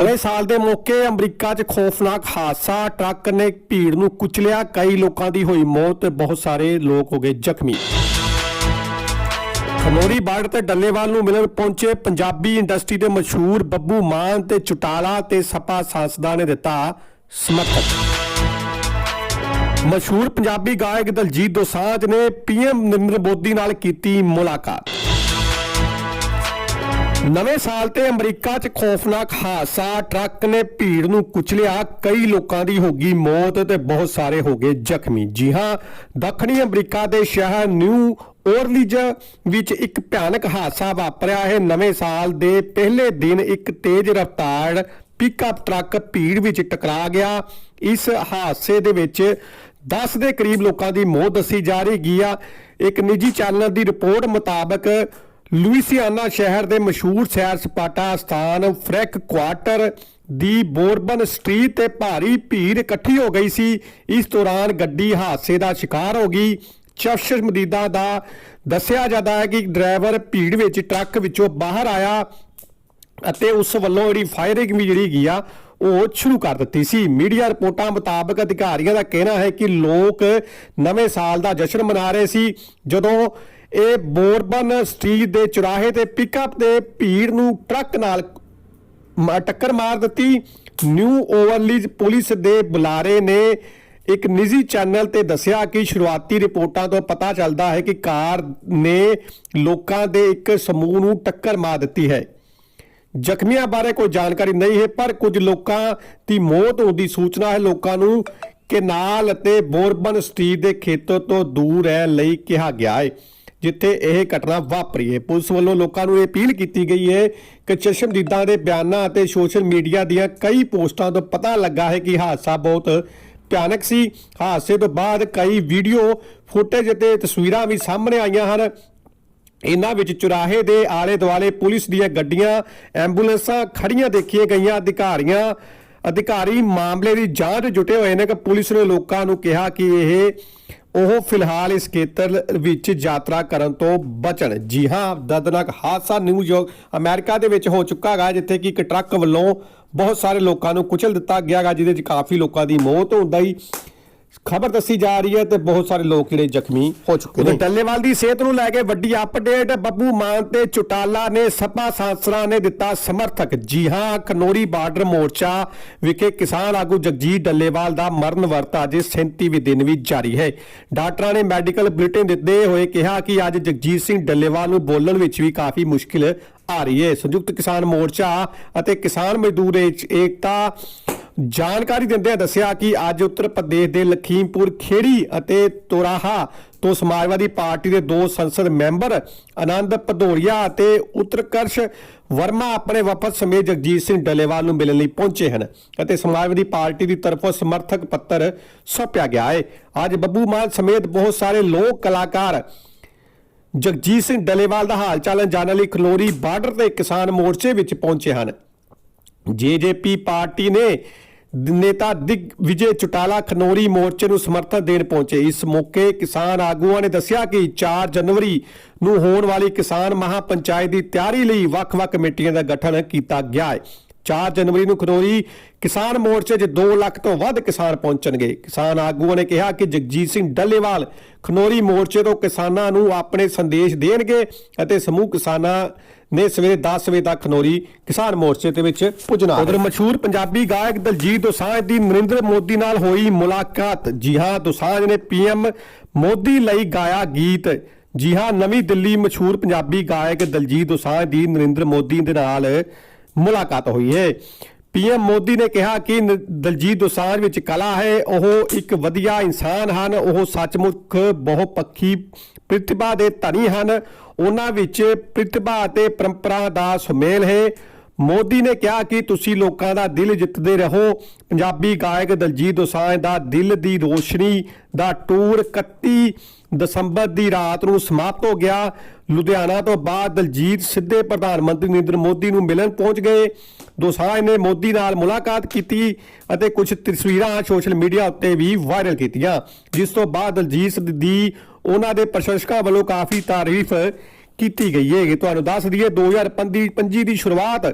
ਨਵੇਂ ਸਾਲ ਦੇ ਮੌਕੇ ਅਮਰੀਕਾ 'ਚ ਖੌਫਨਾਕ ਹਾਦਸਾ, ਟਰੱਕ ਨੇ ਭੀੜ ਨੂੰ ਕੁਚਲਿਆ, ਕਈ ਲੋਕਾਂ ਦੀ ਹੋਈ ਮੌਤ ਤੇ ਬਹੁਤ ਸਾਰੇ ਲੋਕ ਹੋ ਗਏ ਜ਼ਖਮੀ। ਖਮੋਰੀ ਬਾਰਡਰ ਤੇ ਡੱਲੇਵਾਲ ਨੂੰ ਮਿਲਣ ਪਹੁੰਚੇ ਪੰਜਾਬੀ ਇੰਡਸਟਰੀ ਦੇ ਮਸ਼ਹੂਰ ਬੱਬੂ ਮਾਨ ਤੇ ਚੁਟਾਲਾ ਤੇ ਸਪਾ ਸਾਂਸਦਾਂ ਨੇ ਦਿੱਤਾ ਸਮਰਥਨ। ਮਸ਼ਹੂਰ ਪੰਜਾਬੀ ਗਾਇਕ ਦਲਜੀਤ ਦੋਸਾਂਝ ਨੇ ਪੀਐਮ ਨਰਿੰਦਰ ਮੋਦੀ ਨਾਲ ਕੀਤੀ ਮੁਲਾਕਾਤ। ਨਵੇਂ ਸਾਲ ਤੇ ਅਮਰੀਕਾ 'ਚ ਖੌਫਨਾਕ ਹਾਦਸਾ, ਟਰੱਕ ਨੇ ਭੀੜ ਨੂੰ ਕੁਚਲਿਆ, ਕਈ ਲੋਕਾਂ ਦੀ ਹੋ ਗਈ ਮੌਤ ਤੇ ਬਹੁਤ ਸਾਰੇ ਹੋ ਗਏ ਜ਼ਖਮੀ। ਜੀ ਹਾਂ, ਦੱਖਣੀ ਅਮਰੀਕਾ ਦੇ ਸ਼ਹਿਰ ਨਿਊ ਓਰਲੀਜ ਵਿੱਚ ਇੱਕ ਭਿਆਨਕ ਹਾਦਸਾ ਵਾਪਰਿਆ ਹੈ। ਨਵੇਂ ਸਾਲ ਦੇ ਪਹਿਲੇ ਦਿਨ ਇੱਕ ਤੇਜ਼ ਰਫ਼ਤਾਰ ਪਿਕਅਪ ਟਰੱਕ ਭੀੜ ਵਿੱਚ ਟਕਰਾ ਗਿਆ। ਇਸ ਹਾਦਸੇ ਦੇ ਵਿੱਚ 10 ਦੇ ਕਰੀਬ ਲੋਕਾਂ ਦੀ ਮੌਤ ਦੱਸੀ ਜਾ ਰਹੀ ਗਈ ਆ। ਇੱਕ ਨਿੱਜੀ ਚੈਨਲ ਦੀ ਰਿਪੋਰਟ ਮੁਤਾਬਕ ਲੁਈਸੀਆਨਾ ਸ਼ਹਿਰ ਦੇ ਮਸ਼ਹੂਰ ਸੈਰ ਸਪਾਟਾ ਸਥਾਨ ਫਰੈਕ ਕੁਆਟਰ ਦੀ ਬੋਰਬਨ ਸਟਰੀਟ ਤੇ ਭਾਰੀ ਭੀੜ ਇਕੱਠੀ ਹੋ ਗਈ ਸੀ। ਇਸ ਦੌਰਾਨ ਗੱਡੀ ਹਾਦਸੇ ਦਾ ਸ਼ਿਕਾਰ ਹੋ ਗਈ। ਚਫਸ਼ ਮਦੀਦਾ ਦਾ ਦੱਸਿਆ ਜਾਂਦਾ ਹੈ ਕਿ ਡਰਾਈਵਰ ਭੀੜ ਵਿੱਚ ਟਰੱਕ ਵਿੱਚੋਂ ਬਾਹਰ ਆਇਆ ਅਤੇ ਉਸ ਵੱਲੋਂ ਜਿਹੜੀ ਫਾਇਰਿੰਗ ਵੀ ਜਿਹੜੀ ਗਈ ਆ, ਉਹ ਸ਼ੁਰੂ ਕਰ ਦਿੱਤੀ ਸੀ। ਮੀਡੀਆ ਰਿਪੋਰਟਾਂ ਮੁਤਾਬਕ ਅਧਿਕਾਰੀਆਂ ਦਾ ਕਹਿਣਾ ਹੈ ਕਿ ਲੋਕ ਨਵੇਂ ਸਾਲ ਦਾ ਜਸ਼ਨ ਮਨਾ ਰਹੇ ਸੀ। ਜਦੋਂ ਇਹ ਬੋਰਬਨ ਸਟਰੀਟ ਦੇ ਚੁਰਾਹੇ ਤੇ ਪਿਕਅਪ ਦੇ ਭੀੜ ਨੂੰ ਟਰੱਕ ਨਾਲ ਮ- ਟੱਕਰ ਮਾਰ ਦਿੱਤੀ। ਨਿਊ ਓਵਰਲੀਜ ਪੁਲਿਸ ਦੇ ਬੁਲਾਰੇ ਨੇ ਇੱਕ ਨਿੱਜੀ ਚੈਨਲ ਤੇ ਦੱਸਿਆ ਕਿ ਸ਼ੁਰੂਆਤੀ ਰਿਪੋਰਟਾਂ ਤੋਂ ਪਤਾ ਚੱਲਦਾ ਹੈ ਕਿ ਕਾਰ ਨੇ ਲੋਕਾਂ ਦੇ ਇੱਕ ਸਮੂਹ ਨੂੰ ਟੱਕਰ ਮਾਰ ਦਿੱਤੀ ਹੈ। ਜ਼ਖਮੀਆਂ ਬਾਰੇ ਕੋਈ ਜਾਣਕਾਰੀ ਨਹੀਂ ਹੈ, ਪਰ ਕੁਝ ਲੋਕਾਂ ਦੀ ਮੌਤ ਹੋਣ ਦੀ ਸੂਚਨਾ ਹੈ। ਲੋਕਾਂ ਨੂੰ ਕਨਾਲ ਅਤੇ ਬੋਰਬਨ ਸਟਰੀਟ ਦੇ ਖੇਤਰ ਤੋਂ ਦੂਰ ਰਹਿਣ ਲਈ ਕਿਹਾ ਗਿਆ ਹੈ। ਜਿੱਥੇ ਇਹ ਘਟਨਾ ਵਾਪਰੀ ਹੈ। ਪੁਲਿਸ ਵੱਲੋਂ ਲੋਕਾਂ ਨੂੰ ਇਹ ਅਪੀਲ ਕੀਤੀ ਗਈ ਹੈ ਕਿ ਚਸ਼ਮਦੀਦਾਂ ਦੇ ਬਿਆਨਾਂ ਅਤੇ ਸੋਸ਼ਲ ਮੀਡੀਆ ਦੀਆਂ ਕਈ ਪੋਸਟਾਂ ਤੋਂ ਪਤਾ ਲੱਗਾ ਹੈ ਕਿ ਹਾਦਸਾ ਬਹੁਤ ਭਿਆਨਕ ਸੀ। ਹਾਦਸੇ ਤੋਂ ਬਾਅਦ ਕਈ ਵੀਡੀਓ, ਫੁਟੇਜ ਅਤੇ ਤਸਵੀਰਾਂ ਵੀ ਸਾਹਮਣੇ ਆਈਆਂ ਹਨ। ਇਹਨਾਂ ਵਿੱਚ ਚੁਰਾਹੇ ਦੇ ਆਲੇ ਦੁਆਲੇ ਪੁਲਿਸ ਦੀਆਂ ਗੱਡੀਆਂ, ਐਂਬੂਲੈਂਸਾਂ ਖੜੀਆਂ ਦੇਖੀਆਂ ਗਈਆਂ। ਅਧਿਕਾਰੀਆਂ, ਅਧਿਕਾਰੀ ਮਾਮਲੇ ਦੀ ਜਾਂਚ ਜੁਟੇ ਹੋਏ ਨੇ ਕਿ ਪੁਲਿਸ ਨੇ ਲੋਕਾਂ ਨੂੰ ਕਿਹਾ ਕਿ ਇਹ ਉਹ ਫਿਲਹਾਲ ਇਸ ਖੇਤਰ ਵਿੱਚ ਯਾਤਰਾ ਕਰਨ ਤੋਂ ਬਚਣ। ਜੀ ਹਾਂ, ਦਰਦਨਾਕ ਹਾਦਸਾ ਨਿਊਯਾਰਕ ਅਮਰੀਕਾ ਦੇ ਵਿੱਚ ਹੋ ਚੁੱਕਾ ਹੈ ਜਿੱਥੇ ਕਿ ਇੱਕ ਟਰੱਕ ਵੱਲੋਂ ਬਹੁਤ ਸਾਰੇ ਲੋਕਾਂ ਨੂੰ ਕੁਚਲ ਦਿੱਤਾ ਗਿਆ ਗਾ ਜਿਹਦੇ ਵਿੱਚ ਕਾਫੀ ਲੋਕਾਂ ਦੀ ਮੌਤ ਹੁੰਦਾ ਹੀ ਖਬਰ ਦੱਸੀ ਜਾ ਰਹੀ ਹੈ ਤੇ ਬਹੁਤ ਸਾਰੇ ਲੋਕ ਜਿਹੜੇ ਜ਼ਖਮੀ ਹੋ ਚੁੱਕੇ ਨੇ। ਟੱਲੇਵਾਲ ਦੀ ਸਿਹਤ ਨੂੰ ਲੈ ਕੇ ਵੱਡੀ ਅਪਡੇਟ, ਬੱਬੂ ਮਾਨ ਤੇ ਚੁਟਾਲਾ ਨੇ ਸਪਾ ਸਾਂਸਰਾ ਨੇ ਦਿੱਤਾ ਸਮਰਥਕ। ਜੀ ਹਾਂ ਖਨੋਰੀ ਬਾਰਡਰ ਮੋਰਚਾ ਵਿਖੇ ਕਿਸਾਨ ਆਗੂ ਜਗਜੀਤ ਡੱਲੇਵਾਲ ਦਾ ਮਰਨ ਵਰਤ ਅੱਜ 37ਵੀਂ ਦਿਨ ਵੀ ਜਾਰੀ ਹੈ। ਡਾਕਟਰਾਂ ਨੇ ਮੈਡੀਕਲ ਬੁਲੇਟਿਨ ਦਿੱਤੇ ਹੋਏ ਕਿਹਾ ਕਿ ਅੱਜ ਜਗਜੀਤ ਸਿੰਘ ਡੱਲੇਵਾਲ ਨੂੰ ਬੋਲਣ ਵਿੱਚ ਵੀ ਕਾਫੀ ਮੁਸ਼ਕਿਲ ਆ ਰਹੀ ਹੈ। ਸੰਯੁਕਤ ਕਿਸਾਨ ਮੋਰਚਾ ਅਤੇ ਕਿਸਾਨ ਮਜ਼ਦੂਰ ਏਕਤਾ ਜਾਣਕਾਰੀ ਦਿੰਦਿਆਂ ਦੱਸਿਆ ਕਿ ਅੱਜ ਉੱਤਰ ਪ੍ਰਦੇਸ਼ ਦੇ ਲਖੀਮਪੁਰ, ਖੇੜੀ ਅਤੇ ਤੋਰਾਹਾ ਤੋਂ ਸਮਾਜਵਾਦੀ ਪਾਰਟੀ ਦੇ ਦੋ ਸੰਸਦ ਮੈਂਬਰ ਆਨੰਦ ਭਦੋਰੀਆ ਅਤੇ ਉਤਰਕਰਸ਼ ਵਰਮਾ ਆਪਣੇ ਵਫਦ ਸਮੇਤ ਜਗਜੀਤ ਸਿੰਘ ਡਲੇਵਾਲ ਨੂੰ ਮਿਲਣ ਲਈ ਪਹੁੰਚੇ ਹਨ ਅਤੇ ਸਮਾਜਵਾਦੀ ਪਾਰਟੀ ਦੀ ਤਰਫੋਂ ਸਮਰਥਕ ਪੱਤਰ ਸੌਂਪਿਆ ਗਿਆ ਹੈ। ਅੱਜ ਬੱਬੂ ਮਾਨ ਸਮੇਤ ਬਹੁਤ ਸਾਰੇ ਲੋਕ ਕਲਾਕਾਰ ਜਗਜੀਤ ਸਿੰਘ ਡਲੇਵਾਲ ਦਾ ਹਾਲ ਚਾਲ ਜਾਣਨ ਲਈ ਖਲੋਰੀ ਬਾਰਡਰ ਤੇ ਕਿਸਾਨ ਮੋਰਚੇ ਵਿੱਚ ਪਹੁੰਚੇ ਹਨ। ਜੇਜੇਪੀ ਪਾਰਟੀ ਨੇ ਨੇਤਾ ਦਿਗ, ਵਿਜੇ ਚੁਟਾਲਾ ਖਨੋਰੀ ਮੋਰਚੇ ਨੂੰ ਸਮਰਥਨ ਦੇਣ ਪਹੁੰਚੇ। ਇਸ ਮੌਕੇ ਕਿਸਾਨ ਆਗੂਆਂ ਨੇ ਦੱਸਿਆ ਕਿ 4 ਜਨਵਰੀ ਨੂੰ ਹੋਣ ਵਾਲੀ ਕਿਸਾਨ ਮਹਾਪੰਚਾਇਤ ਦੀ ਤਿਆਰੀ ਲਈ ਵੱਖ-ਵੱਖ ਕਮੇਟੀਆਂ ਦਾ ਗਠਨ ਕੀਤਾ ਗਿਆ ਹੈ। 4 ਜਨਵਰੀ ਨੂੰ ਖਨੋਰੀ ਕਿਸਾਨ ਮੋਰਚੇ 'ਚ 2 ਲੱਖ ਤੋਂ ਵੱਧ ਕਿਸਾਨ ਪਹੁੰਚਣਗੇ। ਕਿਸਾਨ ਆਗੂਆਂ ਨੇ ਕਿਹਾ ਕਿ ਜਗਜੀਤ ਸਿੰਘ ਡੱਲੇਵਾਲ ਖਨੋਰੀ ਮੋਰਚੇ ਤੋਂ ਕਿਸਾਨਾਂ ਨੂੰ ਆਪਣੇ ਸੰਦੇਸ਼ ਦੇਣਗੇ ਅਤੇ ਸਮੂਹ ਕਿਸਾਨਾਂ ਨੇ ਸਵੇਰੇ 10 ਵਜੇ ਤੱਕ ਖਨੋਰੀ ਕਿਸਾਨ ਮੋਰਚੇ ਦੇ ਵਿੱਚ ਪੁੱਜਣਾ ਉਧਰ ਮਸ਼ਹੂਰ ਪੰਜਾਬੀ ਗਾਇਕ ਦਲਜੀਤ ਦੋਸਾਂਝ ਦੀ ਨਰਿੰਦਰ ਮੋਦੀ ਨਾਲ ਹੋਈ ਮੁਲਾਕਾਤ। ਜੀ ਹਾਂ, ਦੋਸਾਂਝ ਨੇ ਪੀਐਮ ਮੋਦੀ ਲਈ ਗਾਇਆ ਗੀਤ। ਜੀ ਹਾਂ, ਨਵੀਂ ਦਿੱਲੀ ਮਸ਼ਹੂਰ ਪੰਜਾਬੀ ਗਾਇਕ ਦਲਜੀਤ ਦੋਸਾਂਝ ਦੀ ਨਰਿੰਦਰ ਮੋਦੀ ਦੇ ਨਾਲ ਮੁਲਾਕਾਤ ਹੋਈ ਹੈ। ਪੀਐਮ ਮੋਦੀ ਨੇ ਕਿਹਾ ਕਿ ਦਲਜੀਤ ਦੋਸਾਂਝ ਵਿੱਚ ਕਲਾ ਹੈ, ਉਹ ਇੱਕ ਵਧੀਆ ਇਨਸਾਨ ਹਨ, ਉਹ ਸੱਚਮੁੱਖ ਬਹੁਪੱਖੀ ਪ੍ਰਤਿਭਾ ਦੇ ਧਨੀ ਹਨ। ਉਹਨਾਂ ਵਿੱਚ ਪ੍ਰਤਿਭਾ ਅਤੇ ਪਰੰਪਰਾ ਦਾ ਸੁਮੇਲ ਹੈ। ਮੋਦੀ ਨੇ ਕਿਹਾ ਕਿ ਤੁਸੀਂ ਲੋਕਾਂ ਦਾ ਦਿਲ ਜਿੱਤਦੇ ਰਹੋ। ਪੰਜਾਬੀ ਗਾਇਕ ਦਲਜੀਤ ਦੋਸਾਂਝ ਦਾ ਦਿਲ ਦੀ ਰੋਸ਼ਨੀ ਦਾ ਟੂਰ 31 ਦਸੰਬਰ ਦੀ ਰਾਤ ਨੂੰ ਸਮਾਪਤ ਹੋ ਗਿਆ। ਲੁਧਿਆਣਾ ਤੋਂ ਬਾਅਦ ਦਲਜੀਤ ਸਿੱਧੇ ਪ੍ਰਧਾਨ ਮੰਤਰੀ ਨਰਿੰਦਰ ਮੋਦੀ ਨੂੰ ਮਿਲਣ ਪਹੁੰਚ ਗਏ। ਦੋਸਾਂਝ ਨੇ ਮੋਦੀ ਨਾਲ ਮੁਲਾਕਾਤ ਕੀਤੀ ਅਤੇ ਕੁਝ ਤਸਵੀਰਾਂ ਸੋਸ਼ਲ ਮੀਡੀਆ ਉੱਤੇ ਵੀ ਵਾਇਰਲ ਕੀਤੀਆਂ, ਜਿਸ ਤੋਂ ਬਾਅਦ ਦਲਜੀਤ ਦੀ ਉਹਨਾਂ ਦੇ ਪ੍ਰਸ਼ੰਸਕਾਂ ਵੱਲੋਂ ਕਾਫੀ ਤਾਰੀਫ ਕੀਤੀ ਗਈ ਹੈ। ਤੁਹਾਨੂੰ ਦੱਸ ਦਈਏ 2025 ਦੀ ਸ਼ੁਰੂਆਤ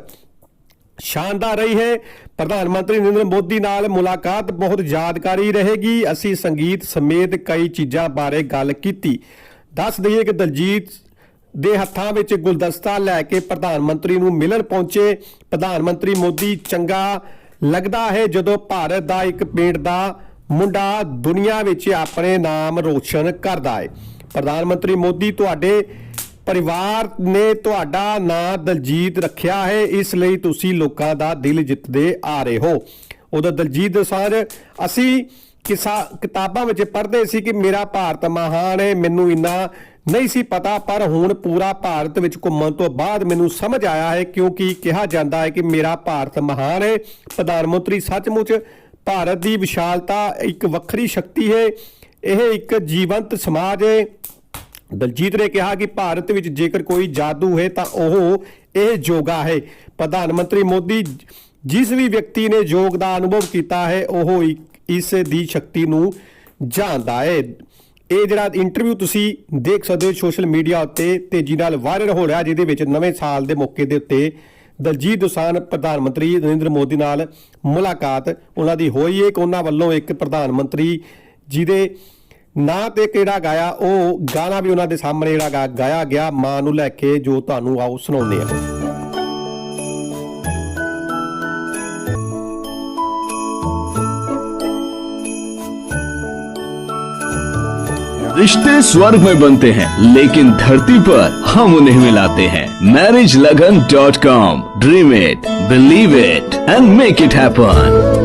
ਸ਼ਾਨਦਾਰ ਰਹੀ ਹੈ। ਪ੍ਰਧਾਨ ਮੰਤਰੀ ਨਰਿੰਦਰ ਮੋਦੀ ਨਾਲ ਮੁਲਾਕਾਤ, ਬਹੁਤ ਯਾਦਗਾਰੀ ਰਹੇਗੀ। ਅਸੀਂ ਸੰਗੀਤ ਸਮੇਤ ਕਈ ਚੀਜ਼ਾਂ ਬਾਰੇ ਗੱਲ ਕੀਤੀ। ਦੱਸ ਦਈਏ ਕਿ ਦਲਜੀਤ ਦੇ ਹੱਥਾਂ ਵਿੱਚ ਗੁਲਦਸਤਾ ਲੈ ਕੇ ਪ੍ਰਧਾਨ ਮੰਤਰੀ ਨੂੰ ਮਿਲਣ ਪਹੁੰਚੇ। ਪ੍ਰਧਾਨ ਮੰਤਰੀ ਮੋਦੀ, ਚੰਗਾ ਲੱਗਦਾ ਹੈ ਜਦੋਂ ਭਾਰਤ ਦਾ ਇੱਕ ਪਿੰਡ ਦਾ ਮੁੰਡਾ ਦੁਨੀਆ ਵਿੱਚ ਆਪਣੇ ਨਾਮ ਰੋਸ਼ਨ ਕਰਦਾ ਹੈ। ਪ੍ਰਧਾਨ ਮੰਤਰੀ ਮੋਦੀ ਤੁਹਾਡੇ ਪਰਿਵਾਰ ਨੇ ਤੁਹਾਡਾ ਨਾਂ ਦਲਜੀਤ ਰੱਖਿਆ ਹੈ, ਇਸ ਲਈ ਤੁਸੀਂ ਲੋਕਾਂ ਦਾ ਦਿਲ ਜਿੱਤਦੇ ਆ ਰਹੇ ਹੋ। ਉਹਦਾ ਦਲਜੀਤ ਦੋਸਾਂਝ ਅਸੀਂ ਕਿਸਾ, ਕਿਤਾਬਾਂ ਵਿੱਚ ਪੜ੍ਹਦੇ ਸੀ ਕਿ ਮੇਰਾ ਭਾਰਤ ਮਹਾਨ ਹੈ, ਮੈਨੂੰ ਇੰਨਾ ਨਹੀਂ ਸੀ ਪਤਾ, ਪਰ ਹੁਣ ਪੂਰਾ ਭਾਰਤ ਵਿੱਚ ਘੁੰਮਣ ਤੋਂ ਬਾਅਦ ਮੈਨੂੰ ਸਮਝ ਆਇਆ ਹੈ, ਕਿਉਂਕਿ ਕਿਹਾ ਜਾਂਦਾ ਹੈ ਕਿ ਮੇਰਾ ਭਾਰਤ ਮਹਾਨ ਹੈ। ਪ੍ਰਧਾਨ ਮੰਤਰੀ ਸੱਚਮੁੱਚ ਭਾਰਤ ਦੀ ਵਿਸ਼ਾਲਤਾ ਇੱਕ ਵੱਖਰੀ ਸ਼ਕਤੀ ਹੈ, ਇਹ ਇੱਕ ਜੀਵੰਤ ਸਮਾਜ ਹੈ। ਦਲਜੀਤ ਨੇ ਕਿਹਾ ਕਿ ਭਾਰਤ ਵਿੱਚ ਜੇਕਰ ਕੋਈ ਜਾਦੂ ਹੈ ਤਾਂ ਉਹ ਇਹ ਯੋਗਾ ਹੈ। ਪ੍ਰਧਾਨ ਮੰਤਰੀ ਮੋਦੀ ਜਿਸ ਵੀ ਵਿਅਕਤੀ ਨੇ ਯੋਗ ਦਾ ਅਨੁਭਵ ਕੀਤਾ ਹੈ, ਉਹ ਇੱਕ- ਇਸ ਦੀ ਸ਼ਕਤੀ ਨੂੰ ਜਾਣਦਾ ਹੈ। ਇਹ ਜਿਹੜਾ ਇੰਟਰਵਿਊ ਤੁਸੀਂ ਦੇਖ ਸਕਦੇ ਹੋ ਸੋਸ਼ਲ ਮੀਡੀਆ ਉੱਤੇ ਤੇਜ਼ੀ ਨਾਲ ਵਾਇਰਲ ਹੋ ਰਿਹਾ, ਜਿਹਦੇ ਵਿੱਚ ਨਵੇਂ ਸਾਲ ਦੇ ਮੌਕੇ ਦੇ ਉੱਤੇ ਦਲਜੀਤ ਦੋਸਾਨ ਪ੍ਰਧਾਨ ਮੰਤਰੀ ਨਰਿੰਦਰ ਮੋਦੀ ਨਾਲ ਮੁਲਾਕਾਤ ਉਹਨਾਂ ਦੀ ਹੋਈ ਹੈ। ਕਿ ਉਹਨਾਂ ਵੱਲੋਂ ਇੱਕ ਪ੍ਰਧਾਨ ਮੰਤਰੀ ਜਿਹਦੇ ਨਾਂ ਤੇ ਕਿਹੜਾ ਗਾਇਆ ਉਹ ਗਾਣਾ ਵੀ ਉਹਨਾਂ ਦੇ ਸਾਹਮਣੇ ਜਿਹੜਾ ਗਾ- ਗਾਇਆ ਗਿਆ ਮਾਂ ਨੂੰ ਲੈ ਕੇ ਜੋ ਤੁਹਾਨੂੰ ਆਓ ਸੁਣਾਉਂਦੇ ਆ रिश्ते स्वर्ग में बनते हैं लेकिन धरती पर हम उन्हें मिलाते हैं marriage Lagan dot com dream it believe it and make it happen